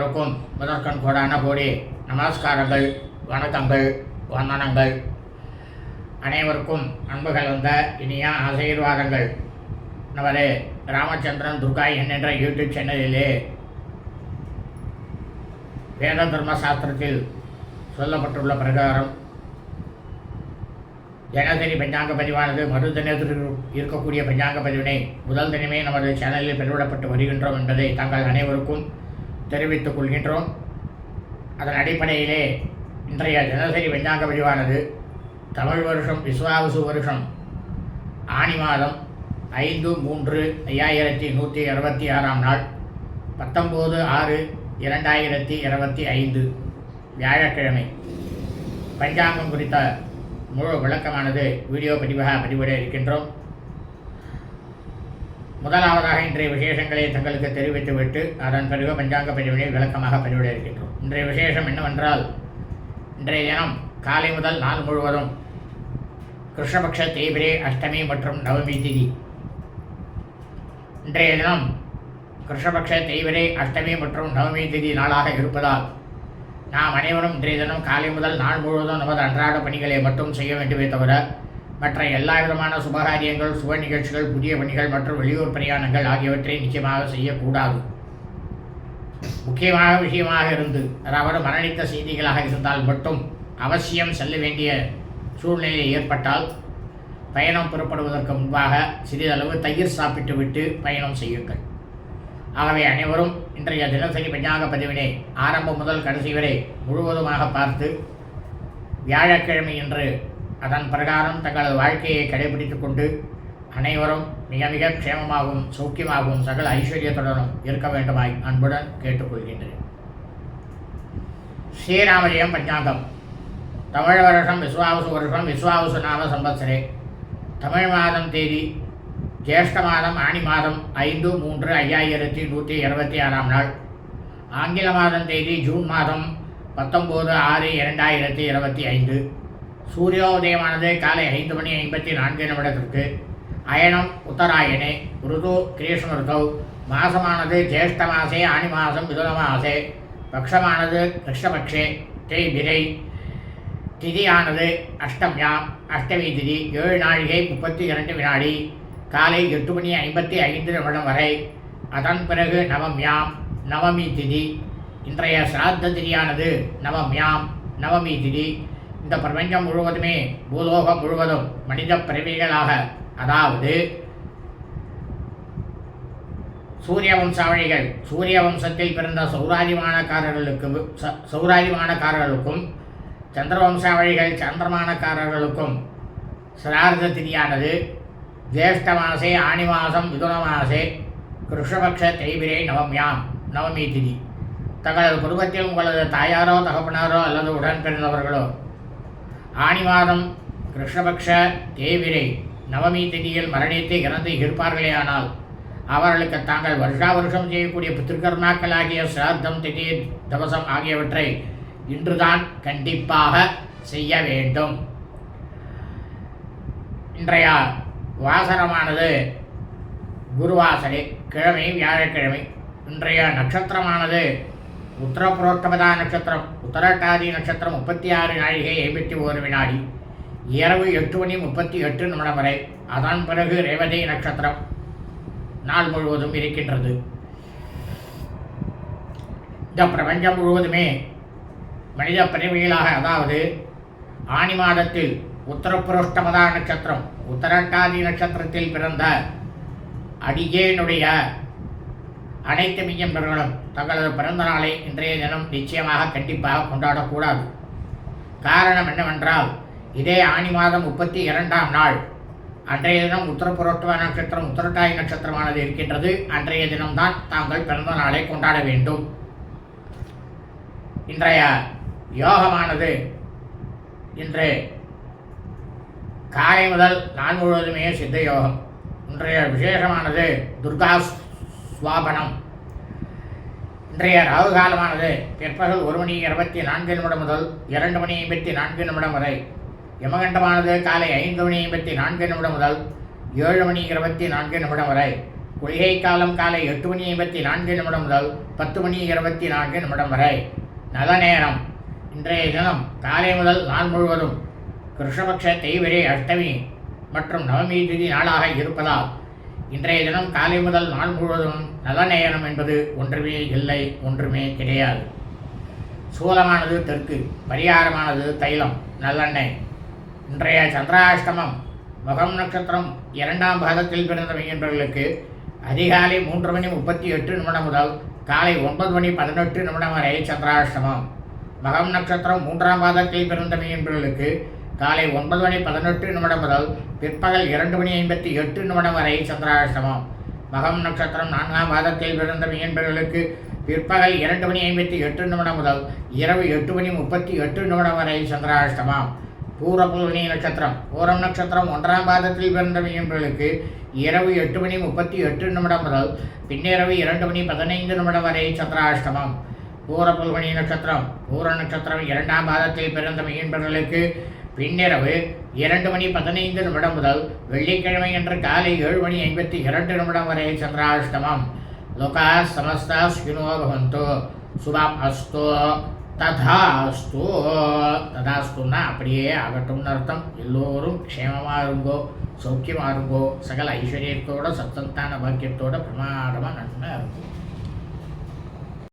அனைவருக்கும் முதற்கண் கோடான கோடி நமஸ்காரங்கள் வணக்கங்கள் வந்தனங்கள். அனைவருக்கும் அன்பு கலந்த இனிய ஆசீர்வாதங்கள். நமது ராமச்சந்திரன் துர்கா என்னென்ற யூடியூப் சேனலிலே வேத தர்ம சாஸ்திரத்தில் சொல்லப்பட்டுள்ள பிரகாரம் தினசரி பஞ்சாங்க பதிவானது மறு தினத்தில் இருக்கக்கூடிய பஞ்சாங்க பதிவினை முதல் தினமே நமது சேனலில் பெருவிடப்பட்டு வருகின்றோம் என்பதை தங்கள் அனைவருக்கும் தெரிவித்துக் கொள்கின்றோம். அதன் அடிப்படையிலே இன்றைய தினசரி வெஞ்சாங்க பதிவானது தமிழ் வருஷம் விஸ்வாவசு வருஷம் ஆனி மாதம் ஐந்து மூன்று ஐயாயிரத்தி நூற்றி அறுபத்தி ஆறாம் நாள் பத்தொம்போது ஆறு இரண்டாயிரத்தி இருபத்தி ஐந்து வியாழக்கிழமை. பஞ்சாங்கம் குறித்த முழு விளக்கமானது வீடியோ பதிவாக பதிவிட இருக்கின்றோம். முதலாவதாக இன்றைய விசேஷங்களை தங்களுக்கு தெரிவித்துவிட்டு அதன் பிறகு பஞ்சாங்க பதிவினை விளக்கமாக பதிவிட இருக்கின்றோம் இன்றைய விசேஷம் என்னவென்றால் இன்றைய தினம் காலை முதல் நாள் முழுவதும் கிருஷ்ணபக்ஷ தேய்பிரே அஷ்டமி மற்றும் நவமி திதி. இன்றைய தினம் கிருஷ்ணபக்ஷ தேய்பிரே அஷ்டமி மற்றும் நவமி திதி நாளாக இருப்பதால் நாம் அனைவரும் இன்றைய தினம் காலை முதல் நாள் முழுவதும் நமது அன்றாட பணிகளை மட்டும் செய்ய வேண்டுமே தவிர மற்ற எல்லா விதமான சுபகாரியங்கள் சுப நிகழ்ச்சிகள் புதிய பணிகள் மற்றும் வெளியூர் பிரயாணங்கள் ஆகியவற்றை நிச்சயமாக செய்யக்கூடாது. முக்கியமாக விஷயமாக இருந்து அதாவது மரணித்த செய்திகளாக இருந்தால் மட்டும் அவசியம் செல்ல வேண்டிய சூழ்நிலை ஏற்பட்டால் பயணம் புறப்படுவதற்கு முன்பாக சிறிதளவு தயிர் சாப்பிட்டு விட்டு பயணம் செய்யுங்கள். ஆகவே அனைவரும் இன்றைய தினசரி பஞ்சாங்க பதிவினை ஆரம்பம் முதல் கடைசி வரை முழுவதுமாக பார்த்து வியாழக்கிழமை என்று அதன் பிரகாரம் தங்களது வாழ்க்கையை கடைபிடித்துக் கொண்டு அனைவரும் மிக மிக க்ஷேமமாகவும் சௌக்கியமாகவும் சகல ஐஸ்வர்யத்துடனும் இருக்க வேண்டுமாய் அன்புடன் கேட்டுக்கொள்கின்றேன். ஸ்ரீராமலயம் பஞ்சாங்கம். தமிழ் வருஷம் விஸ்வாவசு வருஷம் விஸ்வாவசு நாம சம்பத்சரே. தமிழ் மாதம் தேதி ஜேஷ்ட மாதம் ஆணி மாதம் ஐந்து மூன்று ஐயாயிரத்தி நூற்றி இருபத்தி ஆறாம் நாள். ஆங்கில மாதம் தேதி ஜூன் மாதம் பத்தொம்போது ஆறு இரண்டாயிரத்தி இருபத்தி ஐந்து. சூரியோதயமானது காலை ஐந்து மணி ஐம்பத்தி நான்கு நிமிடத்திற்கு. அயனம் உத்தராயணே ருது கிரீஷ்ம ருதவ் மாசமானது ஜேஷ்ட மாசே ஆணி மாதம் மிதுன மாசே. பக்ஷமானது கிருஷ்ணபக்ஷே தேய்பிரை திதியானது அஷ்டம்யாம் அஷ்டமி திதி ஏழு நாழிகை முப்பத்தி இரண்டு வினாடி. காலை எட்டு மணி ஐம்பத்தி ஐந்து நிமிடம் வரை. அதன் பிறகு நவம்யாம் நவமி திதி. இன்றைய சிராத்த திதியானது நவம்யாம் நவமி திதி. இந்த பிரபஞ்சம் முழுவதுமே பூலோகம் முழுவதும் மனித பிறவிகளாக. அதாவது சூரிய வம்சாவளிகள் சூரிய வம்சத்தில் பிறந்த சௌராதிமானக்காரர்களுக்கு ச- சௌராதிமானக்காரர்களுக்கும் சந்திர வம்சாவளிகள் சந்திரமானக்காரர்களுக்கும் சிரார்த்த திதியானது ஜேஷ்ட மாசே ஆணி மாதம் மிதுன மாசே கிருஷ்ணபக்ஷ தேய்பிரே நவம்யாம் நவமி திதி. தங்களது குடும்பத்தில் உங்களது தாயாரோ தகப்பனாரோ அல்லது உடன் பிறந்தவர்களோ ஆணி மாதம் கிருஷ்ணபக்ஷ தேவிரை நவமி திதியில் மரணத்தை இறந்து இருப்பார்களேயானால் அவர்களுக்கு தாங்கள் வருஷா வருஷம் செய்யக்கூடிய பித்திருக்கர்மாக்கள் ஆகிய சிராத்தம் திதி தவசம் ஆகியவற்றை இன்றுதான் கண்டிப்பாக செய்ய வேண்டும். இன்றைய வாசனமானது குருவாசரே கிழமை வியாழக்கிழமை. இன்றைய நட்சத்திரமானது உத்தரபுரோட்டமதா நட்சத்திரம் உத்தரட்டாதி நட்சத்திரம் முப்பத்தி ஆறு நாழிகை ஐம்பத்தி ஓரு வினாடி இரவு எட்டு மணி முப்பத்தி எட்டு நிமிடம் வரை. அதன் பிறகு ரேவதி நட்சத்திரம் நாள் முழுவதும் இருக்கின்றது. இந்த பிரபஞ்சம் முழுவதுமே மனித பிரிவுகளாக அதாவது ஆனி மாதத்தில் உத்தரப்புரோஷ்டமதா நட்சத்திரம் உத்தரட்டாதி நட்சத்திரத்தில் பிறந்த அடியேனுடைய அனைத்து மெய்யன்பர்களும் தங்களது பிறந்த நாளை இன்றைய தினம் நிச்சயமாக கண்டிப்பாக கொண்டாடக்கூடாது. காரணம் என்னவென்றால் இதே ஆனி மாதம் முப்பத்தி இரண்டாம் நாள். அன்றைய தினம் உத்தரப்புரோட்டுவ நட்சத்திரம் உத்தரட்டாய் நட்சத்திரமானது இருக்கின்றது. அன்றைய தினம்தான் தாங்கள் பிறந்த நாளை கொண்டாட வேண்டும். இன்றைய யோகமானது இன்று காலை முதல் நாள் முழுவதுமே சித்த யோகம். இன்றைய விசேஷமானது துர்கா சுவாபனம். இன்றைய ராகு காலமானது பிற்பகல் ஒரு மணி இருபத்தி நான்கு நிமிடம் முதல் இரண்டு மணி ஐம்பத்தி நான்கு நிமிடம் வரை. யமகண்டமானது காலை ஐந்து மணி ஐம்பத்தி நான்கு நிமிடம் முதல் ஏழு மணி இருபத்தி நான்கு நிமிடம் வரை. குளிகை காலம் காலை எட்டு மணி ஐம்பத்தி நான்கு நிமிடம் முதல் பத்து மணி இருபத்தி நான்கு நிமிடம் வரை. நல்ல நேரம். இன்றைய தினம் காலை முதல் நாள் முழுவதும் கிருஷ்ணபக்ஷ தெய்வரே அஷ்டமி மற்றும் நவமி திதி நாளாக இருப்பதால் இன்றைய தினம் காலை முதல் நாள் முழுவதும் நல்ல நேரம் என்பது ஒன்றுமே இல்லை ஒன்றுமே கிடையாது. சூலமானது தெற்கு பரிகாரமானது தைலம் நல்லெண்ணெய். இன்றைய சந்திராஷ்டமம் மகம் நட்சத்திரம் இரண்டாம் பாகத்தில் பிறந்த மையன்பர்களுக்கு அதிகாலை மூன்று மணி முப்பத்தி எட்டு நிமிடம் முதல் காலை ஒன்பது மணி பதினெட்டு நிமிடம் வரை சந்திராஷ்டமம். மகம் நட்சத்திரம் மூன்றாம் பாதத்தில் பிறந்த மையன்பர்களுக்கு காலை ஒன்பது மணி பதினெட்டு நிமிடம் முதல் பிற்பகல் இரண்டு மணி ஐம்பத்தி எட்டு நிமிடம் வரை சந்திராஷ்டமம். மகம் நட்சத்திரம் நான்காம் மாதத்தில் பிறந்த மீன்பர்களுக்கு பிற்பகல் இரண்டு மணி ஐம்பத்தி எட்டு நிமிடம் முதல் இரவு எட்டு மணி முப்பத்தி எட்டு நிமிடம் வரை சந்திராஷ்டமம். பூரபூரணி நட்சத்திரம். பூரம் நட்சத்திரம் ஒன்றாம் பாதத்தில் பிறந்த மீன்பர்களுக்கு இரவு எட்டு மணி முப்பத்தி எட்டு நிமிடம் முதல் பின்னிரவு இரண்டு மணி பதினைந்து நிமிடம் வரை சந்திராஷ்டமம். பூரபுல்கணி நட்சத்திரம். பூர நட்சத்திரம் இரண்டாம் பாதத்தில் பிறந்த மீன்பர்களுக்கு பின்னிரவு இரண்டு மணி பதினைந்து நிமிடம் முதல் வெள்ளிக்கிழமை அன்று காலை ஏழு மணி ஐம்பத்தி இரண்டு நிமிடம் வரை சந்திராஷ்டமம். லோகா சமஸ்தா ஸ்கினோ பவந்தோ. சுபம் அஸ்தோ. ததாஸ்து. ததாஸ்துன்னா அப்படியே ஆகட்டும்னு அர்த்தம். எல்லோரும் க்ஷேமமாக இருங்கோ சௌக்கியமாக இருங்கோ. சகல ஐஸ்வர்யத்தோட சத்தந்தான பாக்கியத்தோட பிரமாதமாக நன்மை இருக்கும்